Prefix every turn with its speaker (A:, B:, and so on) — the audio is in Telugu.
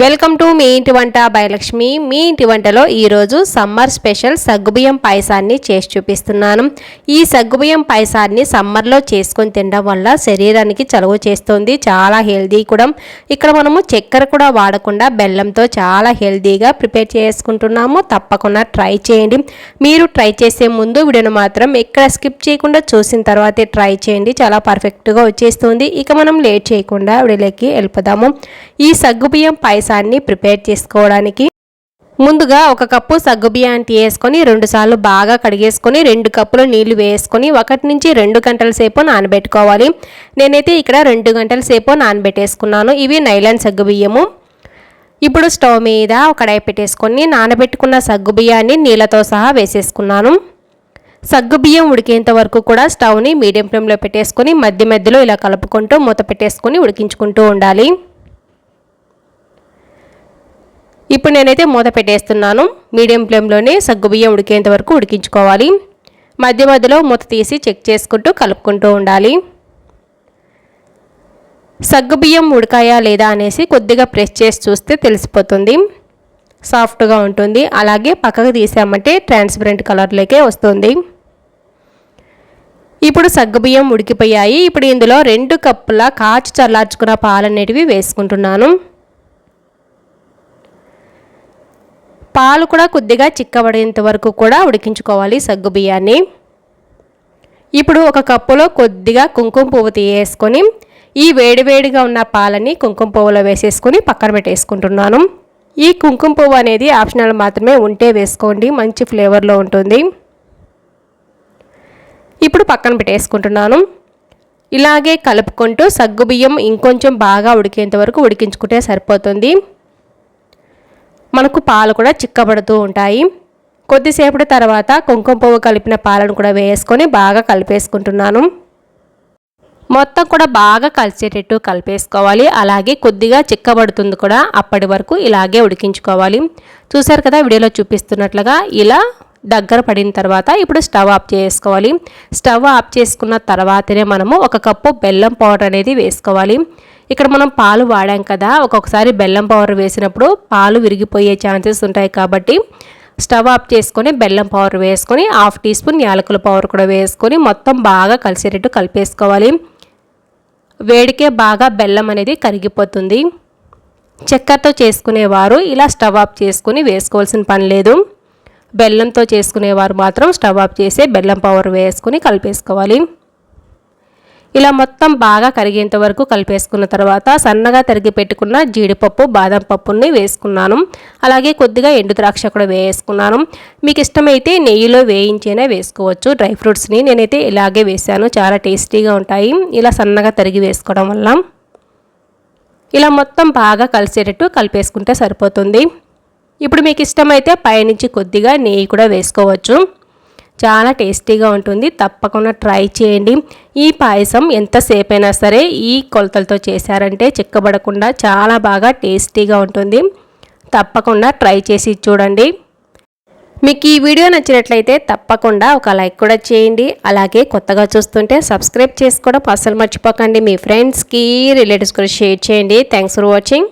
A: వెల్కమ్ టు మీ ఇంటి వంట భయలక్ష్మి మీ ఇంటి వంటలో ఈరోజు సమ్మర్ స్పెషల్ సగ్గుబియ్యం పాయసాన్ని చేసి చూపిస్తున్నాను. ఈ సగ్గుబియ్యం పాయసాన్ని సమ్మర్లో చేసుకొని తినడం వల్ల శరీరానికి చలువ చేస్తుంది చాలా హెల్దీ కూడా. ఇక్కడ మనము చక్కెర కూడా వాడకుండా బెల్లంతో చాలా హెల్దీగా ప్రిపేర్ చేసుకుంటున్నాము. తప్పకుండా ట్రై చేయండి. మీరు ట్రై చేసే ముందు వీడియోను మాత్రం ఎక్కడ స్కిప్ చేయకుండా చూసిన తర్వాతే ట్రై చేయండి. చాలా పర్ఫెక్ట్గా వచ్చేస్తుంది. ఇక మనం లేట్ చేయకుండా వీడియోలోకి వెళ్ళిపోదాము. ఈ సగ్గుబియ్యం పాయసాన్ని ప్రిపేర్ చేసుకోవడానికి ముందుగా ఒక కప్పు సగ్గుబియ్యాన్ని వేసుకొని రెండుసార్లు బాగా కడిగేసుకొని రెండు కప్పులు నీళ్ళు వేసుకొని ఒకటి నుంచి రెండు గంటల సేపు నానబెట్టుకోవాలి. నేనైతే ఇక్కడ రెండు గంటల సేపు నానబెట్టేసుకున్నాను. ఇవి నైలాన్ సగ్గుబియ్యము ఇప్పుడు స్టవ్ మీద ఒక కడాయి పెట్టేసుకొని నానబెట్టుకున్న సగ్గుబియ్యాన్ని నీళ్ళతో సహా వేసేసుకున్నాను. సగ్గుబియ్యం ఉడికేంత వరకు కూడా స్టవ్ని మీడియం ఫ్లేమ్లో పెట్టేసుకొని మధ్య మధ్యలో ఇలా కలుపుకుంటూ మూత పెట్టేసుకొని ఉడికించుకుంటూ ఉండాలి. ఇప్పుడు నేనైతే మూత పెట్టేస్తున్నాను. మీడియం ఫ్లేమ్లోనే సగ్గుబియ్యం ఉడికేంత వరకు ఉడికించుకోవాలి. మధ్య మధ్యలో మూత తీసి చెక్ చేసుకుంటూ కలుపుకుంటూ ఉండాలి. సగ్గుబియ్యం ఉడకాయా లేదా అనేసి కొద్దిగా ప్రెస్ చేసి చూస్తే తెలిసిపోతుంది. సాఫ్ట్గా ఉంటుంది. అలాగే పక్కకు తీసామంటే ట్రాన్స్పరెంట్ కలర్లోకే వస్తుంది. ఇప్పుడు సగ్గుబియ్యం ఉడికిపోయాయి. ఇప్పుడు ఇందులో రెండు కప్పుల కాచి చల్లార్చుకున్న పాలనేటివి వేసుకుంటున్నాను. పాలు కూడా కొద్దిగా చిక్కబడేంత వరకు కూడా ఉడికించుకోవాలి సగ్గు బియ్యాన్ని. ఇప్పుడు ఒక కప్పులో కొద్దిగా కుంకుమ పువ్వు తీయేసుకొని ఈ వేడివేడిగా ఉన్న పాలని కుంకుమ పువ్వులో వేసేసుకొని పక్కన పెట్టేసుకుంటున్నాను. ఈ కుంకుమ పువ్వు అనేది ఆప్షనల్ మాత్రమే ఉంటే వేసుకోండి మంచి ఫ్లేవర్లో ఉంటుంది. ఇప్పుడు పక్కన పెట్టేసుకుంటున్నాను. ఇలాగే కలుపుకుంటూ సగ్గుబియ్యం ఇంకొంచెం బాగా ఉడికేంత వరకు ఉడికించుకుంటే సరిపోతుంది. మనకు పాలు కూడా చిక్కబడుతూ ఉంటాయి. కొద్దిసేపటి తర్వాత కుంకుమ పువ్వు కలిపిన పాలను కూడా వేసుకొని బాగా కలిపేసుకుంటున్నాను. మొత్తం కూడా బాగా కలిసేటట్టు కలిపేసుకోవాలి. అలాగే కొద్దిగా చిక్కబడుతుంది కూడా అప్పటి వరకు ఇలాగే ఉడికించుకోవాలి. చూసారు కదా వీడియోలో చూపిస్తున్నట్లుగా ఇలా దగ్గర పడిన తర్వాత ఇప్పుడు స్టవ్ ఆఫ్ చేసుకోవాలి. స్టవ్ ఆఫ్ చేసుకున్న తర్వాతనే మనము ఒక కప్పు బెల్లం పౌడర్ అనేది వేసుకోవాలి. ఇక్కడ మనం పాలు వాడాం కదా ఒక్కొక్కసారి బెల్లం పౌడర్ వేసినప్పుడు పాలు విరిగిపోయే ఛాన్సెస్ ఉంటాయి కాబట్టి స్టవ్ ఆఫ్ చేసుకొని బెల్లం పౌడర్ వేసుకొని హాఫ్ టీ స్పూన్ యాలకుల పౌడర్ కూడా వేసుకొని మొత్తం బాగా కలిసేటట్టు కలిపేసుకోవాలి. వేడికే బాగా బెల్లం అనేది కరిగిపోతుంది. చక్కెరతో చేసుకునేవారు ఇలా స్టవ్ ఆఫ్ చేసుకుని వేసుకోవాల్సిన పని లేదు. బెల్లంతో చేసుకునేవారు మాత్రం స్టవ్ ఆఫ్ చేసి బెల్లం పౌడర్ వేసుకొని కలిపేసుకోవాలి. ఇలా మొత్తం బాగా కరిగేంత వరకు కలిపేసుకున్న తర్వాత సన్నగా తరిగి పెట్టుకున్న జీడిపప్పు బాదం పప్పుని వేసుకున్నాను. అలాగే కొద్దిగా ఎండు ద్రాక్ష కూడా వేసుకున్నాను. మీకు ఇష్టమైతే నెయ్యిలో వేయించైనా వేసుకోవచ్చు. డ్రై ఫ్రూట్స్ని నేనైతే ఇలాగే వేసాను చాలా టేస్టీగా ఉంటాయి. ఇలా సన్నగా తరిగి వేసుకోవడం వల్ల. ఇలా మొత్తం బాగా కలిసేటట్టు కలిపేసుకుంటే సరిపోతుంది. ఇప్పుడు మీకు ఇష్టమైతే పైనుంచి కొద్దిగా నెయ్యి కూడా వేసుకోవచ్చు. చాలా టేస్టీగా ఉంటుంది. తప్పకుండా ట్రై చేయండి. ఈ పాయసం ఎంతసేపు అయినా సరే ఈ కొలతలతో చేశారంటే చిక్కబడకుండా చాలా బాగా టేస్టీగా ఉంటుంది. తప్పకుండా ట్రై చేసి చూడండి. మీకు ఈ వీడియో నచ్చినట్లయితే తప్పకుండా ఒక లైక్ కూడా చేయండి. అలాగే కొత్తగా చూస్తుంటే సబ్స్క్రైబ్ చేసుకోవడం అస్సలు మర్చిపోకండి. మీ ఫ్రెండ్స్కి రిలేటివ్స్ కూడా షేర్ చేయండి. Thanks for watching.